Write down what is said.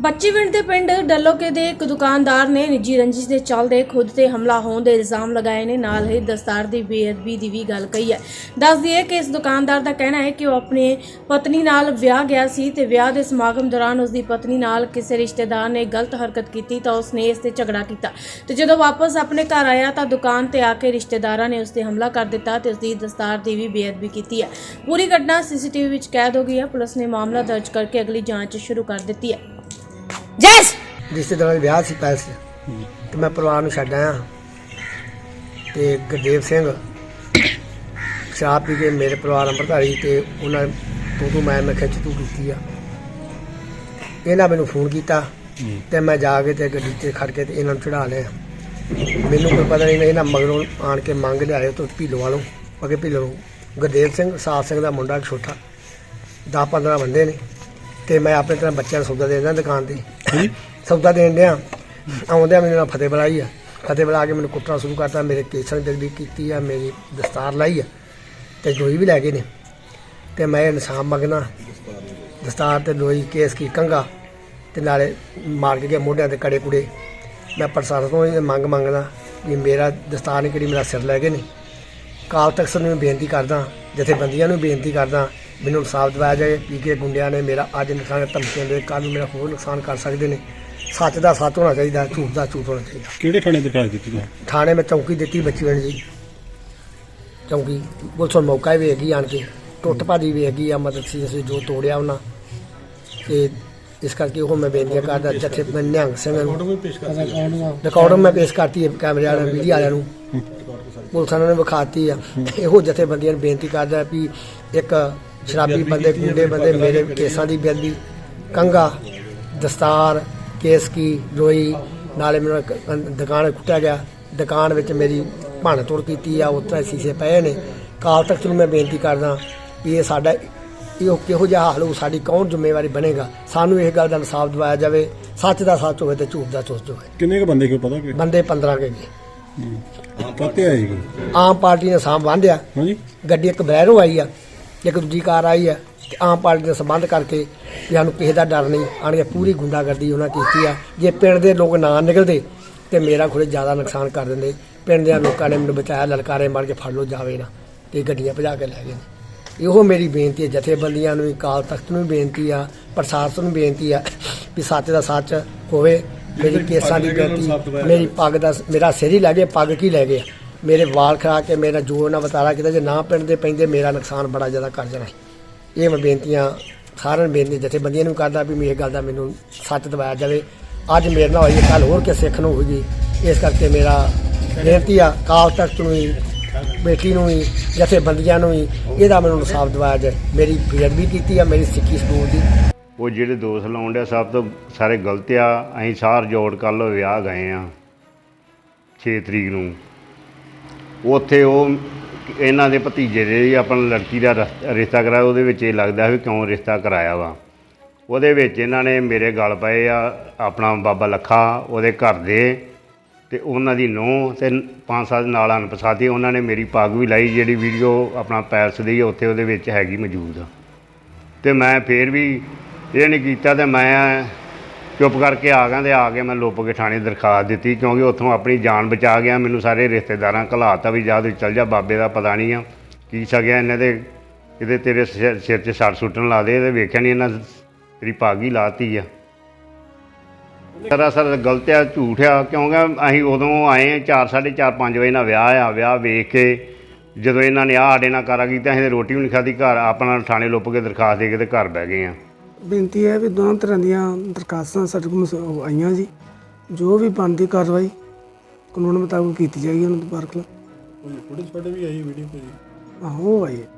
ਬੱਚੀਵਿੰਡ ਦੇ ਪਿੰਡ ਡੱਲੋਕੇ ਦੇ ਇੱਕ ਦੁਕਾਨਦਾਰ ਨੇ ਨਿੱਜੀ ਰੰਜਿਸ਼ ਦੇ ਚੱਲਦੇ ਖੁਦ ਤੇ ਹਮਲਾ ਹੋਣ ਦੇ ਇਲਜ਼ਾਮ ਲਗਾਏ ਨੇ। ਨਾਲ ਹੀ ਦਸਤਾਰ ਦੀ ਬੇਅਦਬੀ ਦੀ ਵੀ ਗੱਲ ਕਹੀ ਹੈ। ਦੱਸ ਦਈਏ ਕਿ ਇਸ ਦੁਕਾਨਦਾਰ ਦਾ ਕਹਿਣਾ ਹੈ ਕਿ ਉਹ ਆਪਣੇ ਪਤਨੀ ਨਾਲ ਵਿਆਹ ਗਿਆ ਸੀ ਤੇ ਵਿਆਹ ਦੇ ਸਮਾਗਮ ਦੌਰਾਨ ਉਸ ਦੀ ਪਤਨੀ ਨਾਲ ਕਿਸੇ ਰਿਸ਼ਤੇਦਾਰ ਨੇ ਗਲਤ ਹਰਕਤ ਕੀਤੀ ਤਾਂ ਉਸ ਨੇ ਇਸ ਤੇ ਝਗੜਾ ਕੀਤਾ। ਤੇ ਜਦੋਂ ਵਾਪਸ ਆਪਣੇ ਘਰ ਆਇਆ ਤਾਂ ਦੁਕਾਨ ਤੇ ਆ ਕੇ ਰਿਸ਼ਤੇਦਾਰਾਂ ਨੇ ਉਸ ਤੇ ਹਮਲਾ ਕਰ ਦਿੱਤਾ ਤੇ ਉਸ ਦੀ ਦਸਤਾਰ ਦੀ ਵੀ ਬੇਅਦਬੀ ਕੀਤੀ ਹੈ। ਪੂਰੀ ਘਟਨਾ ਸੀਸੀਟੀਵੀ ਵਿੱਚ ਕੈਦ ਹੋ ਗਈ ਹੈ। ਪੁਲਿਸ ਨੇ ਮਾਮਲਾ ਦਰਜ ਕਰਕੇ ਅਗਲੀ ਜਾਂਚ ਸ਼ੁਰੂ ਕਰ ਦਿੱਤੀ ਹੈ। ਜੈਸ! ਰਿਸ਼ਤੇਦਾਰਾਂ ਦੇ ਵਿਆਹ ਸੀ ਪੈਲਸ ਚ ਤੇ ਮੈਂ ਪਰਿਵਾਰ ਨੂੰ ਛੱਡ ਆਇਆ। ਤੇ ਗੁਰਦੇਵ ਸਿੰਘ ਸ਼ਰਾਬ ਪੀ ਕੇ ਮੇਰੇ ਪਰਿਵਾਰ ਅੰਮ੍ਰਿਤਧਾਰੀ ਤੇ ਉਹਨਾਂ ਤੂੰ ਤੂੰ ਮੈਂ ਮੈਂ ਖਿੱਚ ਤੂੰ ਕੀਤੀ ਆ। ਇਹਨਾਂ ਮੈਨੂੰ ਫੋਨ ਕੀਤਾ ਤੇ ਮੈਂ ਜਾ ਕੇ ਤੇ ਗੱਡੀ ਤੇ ਖੜ ਕੇ ਤੇ ਇਹਨਾਂ ਨੂੰ ਚੜਾ ਲਿਆ। ਮੈਨੂੰ ਕੋਈ ਪਤਾ ਨਹੀਂ ਇਹਨਾਂ ਮਗਰੋਂ ਆਣ ਕੇ ਮੰਗ ਲਿਆਏ ਤੋਂ ਭੀਲੋ ਵਾਲੋਂ, ਅਗੇ ਭੀਲੋ ਗੁਰਦੇਵ ਸਿੰਘ ਸਾਫ਼ ਸਿੰਘ ਦਾ ਮੁੰਡਾ ਛੋਟਾ 10 15 ਬੰਦੇ ਨੇ। ਤੇ ਮੈਂ ਆਪਣੇ ਤਰ੍ਹਾਂ ਬੱਚਿਆਂ ਨੂੰ ਸੌਦਾ ਦੇ ਦਿੰਦਾ ਦੁਕਾਨ ਤੇ। ਸੌਦਾ ਦੇਣ ਡਿਆ। ਆਉਂਦਿਆਂ ਮੈਨੂੰ ਨਾਲ ਫਤਿਹ ਬੁਲਾਈ ਆ। ਫਤਿਹ ਬੁਲਾ ਕੇ ਮੈਨੂੰ ਕੁੱਟਣਾ ਸ਼ੁਰੂ ਕਰਤਾ, ਮੇਰੇ ਕੇਸਾਂ ਦੀ ਦਗਦੀ ਕੀਤੀ ਆ, ਮੇਰੀ ਦਸਤਾਰ ਲਾਈ ਆ ਤੇ ਲੋਈ ਵੀ ਲੈ ਗਏ ਨੇ। ਤੇ ਮੈਂ ਇਨਸਾਫ ਮੰਗਣਾ ਦਸਤਾਰ ਤੇ ਲੋਈ ਕੇਸ ਕੀ ਕੰਗਾ ਤੇ ਨਾਲੇ ਮਾਰ ਕੇ ਗਿਆ ਮੋਢਿਆਂ ਤੇ ਕੜੇ ਕੁੜੇ। ਮੈਂ ਪ੍ਰਸ਼ਾਸਨ ਤੋਂ ਇਹ ਮੰਗ ਮੰਗਦਾ ਵੀ ਮੇਰਾ ਦਸਤਾਰ ਨੇ ਕਿਹੜੀ ਮੇਰਾ ਸਿਰ ਲੈ ਗਏ ਨੇ। ਕਾਲ ਤਖਤ ਨੂੰ ਵੀ ਬੇਨਤੀ ਕਰਦਾ, ਜਥੇਬੰਦੀਆਂ ਨੂੰ ਵੀ ਬੇਨਤੀ ਕਰਦਾ ਮੈਨੂੰ ਇਨਸਾਫ ਦਿਵਾਇਆ ਜਾਏ ਪੀ ਕੇ ਗੁੰਡਿਆਂ ਨੇ ਮੇਰਾ ਅੱਜ ਨੁਕਸਾਨ ਧਮਕੀਆਂ ਦੇ ਕੱਲ੍ਹ ਨੂੰ ਮੇਰਾ ਹੋਰ ਨੁਕਸਾਨ ਕਰ ਸਕਦੇ ਨੇ। ਸੱਚ ਦਾ ਸੱਚ ਹੋਣਾ ਚਾਹੀਦਾ ਝੂਠ ਦਾ ਝੂਠ ਹੋਣਾ ਚਾਹੀਦਾ। ਕਿਹੜੇ ਥਾਣੇ ਦਰਖਾਸਤ ਦਿੱਤੀ ਤੁਸੀਂ? ਥਾਣੇ ਮੈਂ ਚੌਂਕੀ ਦਿੱਤੀ ਬੱਚੀ ਬਣ ਜੀ ਚੌਂਕੀ ਪੁਲਿਸ ਨੂੰ ਮੌਕਾ ਵੀ ਹੈਗੀ ਆਣ ਕੇ। ਟੁੱਟ ਭਾਦੀ ਵੀ ਹੈਗੀ ਆ ਮਦਦ ਸੀ ਅਸੀਂ ਜੋ ਤੋੜਿਆ ਉਹਨਾਂ। ਤੇ ਇਸ ਕਰਕੇ ਉਹ ਮੈਂ ਬੇਨਤੀ ਕਰਦਾ ਜਥੇ ਮੈਂ ਨਿਹੰਗ ਸਿੰਘ ਨੂੰ ਰਿਕਾਰਡ ਮੈਂ ਪੇਸ਼ ਕਰਤੀ ਹੈ ਕੈਮਰੇ ਵਾਲਿਆਂ ਮੀਡੀਆ ਵਾਲਿਆਂ ਨੂੰ। ਪੁਲਿਸ ਨੇ ਵਿਖਾਤੀ ਆ। ਇਹੋ ਜਥੇਬੰਦੀਆਂ ਨੂੰ ਬੇਨਤੀ ਕਰਦਾ ਵੀ ਇੱਕ ਸ਼ਰਾਬੀ ਬੰਦੇ ਗੁੰਡੇ ਬੰਦੇ ਮੇਰੇ ਕੇਸਾਂ ਦੀ ਬੇਅਦਬੀ ਕੰਗਾ ਦਸਤਾਰ ਕੇਸ ਕੀ ਲੋਈ ਨਾਲੇ ਇੱਕ ਦੁਕਾਨ ਕੁੱਟਿਆ ਗਿਆ। ਦੁਕਾਨ ਵਿੱਚ ਮੇਰੀ ਭੰਨ ਤੋੜ ਕੀਤੀ ਆ ਉਸ ਤਰ੍ਹਾਂ ਸੀਸੇ ਪਏ ਨੇ। ਕਾਲ ਤਖਤ ਨੂੰ ਮੈਂ ਬੇਨਤੀ ਕਰਦਾ ਵੀ ਇਹ ਸਾਡਾ ਇਹ ਕਿਹੋ ਜਿਹਾ ਹਾਲ ਹੋਊ ਸਾਡੀ ਕੌਣ ਜ਼ਿੰਮੇਵਾਰੀ ਬਣੇਗਾ? ਸਾਨੂੰ ਇਹ ਗੱਲ ਦਾ ਇਨਸਾਫ ਦਿਵਾਇਆ ਜਾਵੇ। ਸੱਚ ਦਾ ਸੱਚ ਹੋਵੇ ਤੇ ਝੂਠ ਦਾ ਝੂਠ ਹੋਵੇ। ਕਿੰਨੇ ਕੁ ਬੰਦੇ ਕੋਈ ਪਤਾ ਕਿ? ਬੰਦੇ 15 ਕੇ ਗਏ ਪਤੇ ਆਏ ਕੋਈ। ਆਮ ਪਾਰਟੀ ਨੇ ਸਾਂਭ ਬੰਨ੍ਹਿਆ ਹਾਂਜੀ। ਗੱਡੀ ਇੱਕ ਬਲੈਰੋ ਆਈ ਆ। ਇੱਕ ਦੂਜੀ ਕਾਰ ਆਈ ਆ ਤੇ ਆਮ ਪਾਰਟੀ ਦੇ ਸੰਬੰਧ ਕਰਕੇ ਵੀ ਸਾਨੂੰ ਕਿਸੇ ਦਾ ਡਰ ਨਹੀਂ ਆਣ ਕੇ ਪੂਰੀ ਗੁੰਡਾਗਰਦੀ ਉਹਨਾਂ ਕੀਤੀ ਆ। ਜੇ ਪਿੰਡ ਦੇ ਲੋਕ ਨਾ ਨਿਕਲਦੇ ਤੇ ਮੇਰਾ ਖੁਰੇ ਜ਼ਿਆਦਾ ਨੁਕਸਾਨ ਕਰ ਦਿੰਦੇ। ਪਿੰਡ ਦੇ ਲੋਕਾਂ ਨੇ ਮੈਨੂੰ ਬਚਾਇਆ ਲਲਕਾਰੇ ਮਾਰ ਕੇ ਫੜ ਲਓ ਜਾਵੇ ਨਾ ਤੇ ਗੱਡੀਆਂ ਭਜਾ ਕੇ ਲੈ ਗਏ ਨੇ। ਇਹੋ ਮੇਰੀ ਬੇਨਤੀ ਹੈ ਜਥੇਬੰਦੀਆਂ ਨੂੰ ਵੀ ਕਾਲ ਤਖਤ ਨੂੰ ਵੀ ਬੇਨਤੀ ਆ ਪ੍ਰਸ਼ਾਸਨ ਨੂੰ ਬੇਨਤੀ ਆ ਵੀ ਸੱਚ ਦਾ ਸੱਚ ਹੋਵੇ। ਮੇਰੀ ਕੇਸਾਂ ਦੀ ਬੇਨਤੀ ਮੇਰੀ ਪੱਗ ਦਾ ਮੇਰਾ ਸਿਰ ਹੀ ਲੈ ਗਏ ਪੱਗ ਕੀ ਲੈ ਗਏ ਮੇਰੇ ਵਾਲ ਖਰਾ ਕੇ ਮੇਰਾ ਜੋ ਨਾ ਬਤਾਰਾ ਕਿਤੇ, ਜੇ ਨਾ ਪਿੰਡ ਦੇ ਪੈਂਦੇ, ਮੇਰਾ ਨੁਕਸਾਨ ਬੜਾ ਜ਼ਿਆਦਾ ਕਰ ਜਾਣਾ ਇਹ ਮੈਂ ਬੇਨਤੀਆਂ ਸਾਰਿਆਂ ਨੂੰ ਬੇਨਤੀ, ਜਥੇਬੰਦੀਆਂ ਨੂੰ ਕਰਦਾ ਵੀ ਮੇਰੇ ਗੱਲ ਦਾ ਮੈਨੂੰ ਸੱਚ ਦਵਾਇਆ ਜਾਵੇ। ਅੱਜ ਮੇਰੇ ਨਾਲ ਹੋਈ ਕੱਲ ਹੋਰ ਕਿਸੇ ਸਿੱਖ ਨੂੰ ਹੋਈ ਇਸ ਕਰਕੇ ਮੇਰਾ ਬੇਨਤੀ ਆ ਕਾਲ ਤਖਤ ਨੂੰ ਵੀ, ਬੇਟੀ ਨੂੰ ਵੀ, ਜਥੇਬੰਦੀਆਂ ਨੂੰ ਵੀ, ਇਹਦਾ ਮੈਨੂੰ ਇਨਸਾਫ ਦਿਵਾਇਆ ਜਾਵੇ ਮੇਰੀ ਬੇਅਦਬੀ ਕੀਤੀ ਆ, ਮੇਰੀ ਸਿੱਖੀ ਸਕੂਲ ਦੀ। ਉਹ ਜਿਹੜੇ ਦੋਸ਼ ਲਾਉਣ ਡਿਆ, ਸਭ ਤੋਂ ਸਾਰੇ ਗਲਤ ਆ। ਅਸੀਂ ਸਾਰ ਜੋੜ ਕੱਲ ਵਿਆਹ ਗਏ ਆ 6 ਤਰੀਕ ਨੂੰ। ਉੱਥੇ ਉਹ ਇਹਨਾਂ ਦੇ ਭਤੀਜੇ ਦੇ ਆਪਣਾ ਲੜਕੀ ਦਾ ਰਸ- ਰਿਸ਼ਤਾ ਕਰਾਇਆ ਉਹਦੇ ਵਿੱਚ ਇਹ ਲੱਗਦਾ ਵੀ ਕਿਉਂ ਰਿਸ਼ਤਾ ਕਰਾਇਆ ਵਾ। ਉਹਦੇ ਵਿੱਚ ਇਹਨਾਂ ਨੇ ਮੇਰੇ ਗਲ ਪਏ ਆ ਆਪਣਾ ਬਾਬਾ ਲੱਖਾ ਉਹਦੇ ਘਰ ਦੇ ਤੇ ਉਹਨਾਂ ਦੀ ਨੂੰਹ ਤੇ ਪੰਜ ਸੱਤ ਨਾਲ ਅਨਪਛਾਤੀ ਉਹਨਾਂ ਨੇ ਮੇਰੀ ਪੱਗ ਵੀ ਲਾਈ ਜਿਹੜੀ ਵੀਡੀਓ ਆਪਣਾ ਪੈਲਸ ਦੀ ਆ, ਉੱਥੇ ਉਹਦੇ ਵਿੱਚ ਹੈਗੀ ਮੌਜੂਦ। ਤੇ ਮੈਂ ਫੇਰ ਵੀ ਇਹ ਨਹੀਂ ਕੀਤਾ ਤੇ ਮੈਂ ਚੁੱਪ ਕਰਕੇ ਆ ਗਿਆ ਤੇ ਆ ਕੇ ਮੈਂ ਲੁੱਪ ਕੇ ਥਾਣੇ ਦਰਖਾਸਤ ਦਿੱਤੀ ਕਿਉਂਕਿ ਉੱਥੋਂ ਆਪਣੀ ਜਾਨ ਬਚਾ ਗਿਆ, ਮੈਨੂੰ ਸਾਰੇ ਰਿਸ਼ਤੇਦਾਰਾਂ ਘਲਾਤਾ ਵੀ ਜਾ ਤੂੰ ਚੱਲ ਜਾ, ਬਾਬੇ ਦਾ ਪਤਾ ਨਹੀਂ ਆ, ਕੀ ਸਗਿਆ ਇਹਨਾਂ ਦੇ ਕਿਤੇ ਤੇਰੇ ਸਿਰ ਸਿਰ 'ਚ ਸੱਟ ਸੁੱਟਣ ਲਾ ਦੇ ਤੇ ਵੇਖਿਆ ਨਹੀਂ ਇਹਨਾਂ ਤੇਰੀ ਪਾਗੀ ਹੀ ਲਾਤੀ ਆ। ਸਰਾਸਰ ਗਲਤ ਆ, ਝੂਠ ਆ, ਕਿਉਂਕਿ ਅਸੀਂ ਉਦੋਂ ਆਏ 4 4:30 5 ਵਜੇ ਨਾਲ ਵਿਆਹ ਆ, ਵਿਆਹ ਵੇਖ ਕੇ ਜਦੋਂ ਇਹਨਾਂ ਨੇ ਆਹ ਸਾਡੇ ਨਾਲ ਕਾਰਾ ਕੀਤਾ, ਅਸੀਂ ਤਾਂ ਰੋਟੀ ਵੀ ਨਹੀਂ ਖਾਧੀ, ਘਰ ਆਪਣਾ ਥਾਣੇ ਲੁੱਪ ਕੇ ਦਰਖਾਸਤ ਦੇ ਕੇ ਤੇ ਘਰ ਬਹਿ ਗਏ ਆ। ਬੇਨਤੀ ਹੈ ਵੀ ਦੋਨਾਂ ਤਰ੍ਹਾਂ ਦੀਆਂ ਦਰਖਾਸਤਾਂ ਸਾਡੇ ਕੋਲ ਮਸ- ਉਹ ਆਈਆਂ ਜੀ। ਜੋ ਵੀ ਬਣਦੀ ਕਾਰਵਾਈ ਕਾਨੂੰਨ ਮੁਤਾਬਕ ਕੀਤੀ ਜਾਏਗੀ ਉਹਨਾਂ ਦੇ ਬਾਰੇ ਖਿਲਾਫ। ਪੁਲਿਸ ਫੜੇ ਵੀ ਆਈ ਵੀਡੀਓ ਕੋਈ ਆਹੋ ਆਈ ਹੈ।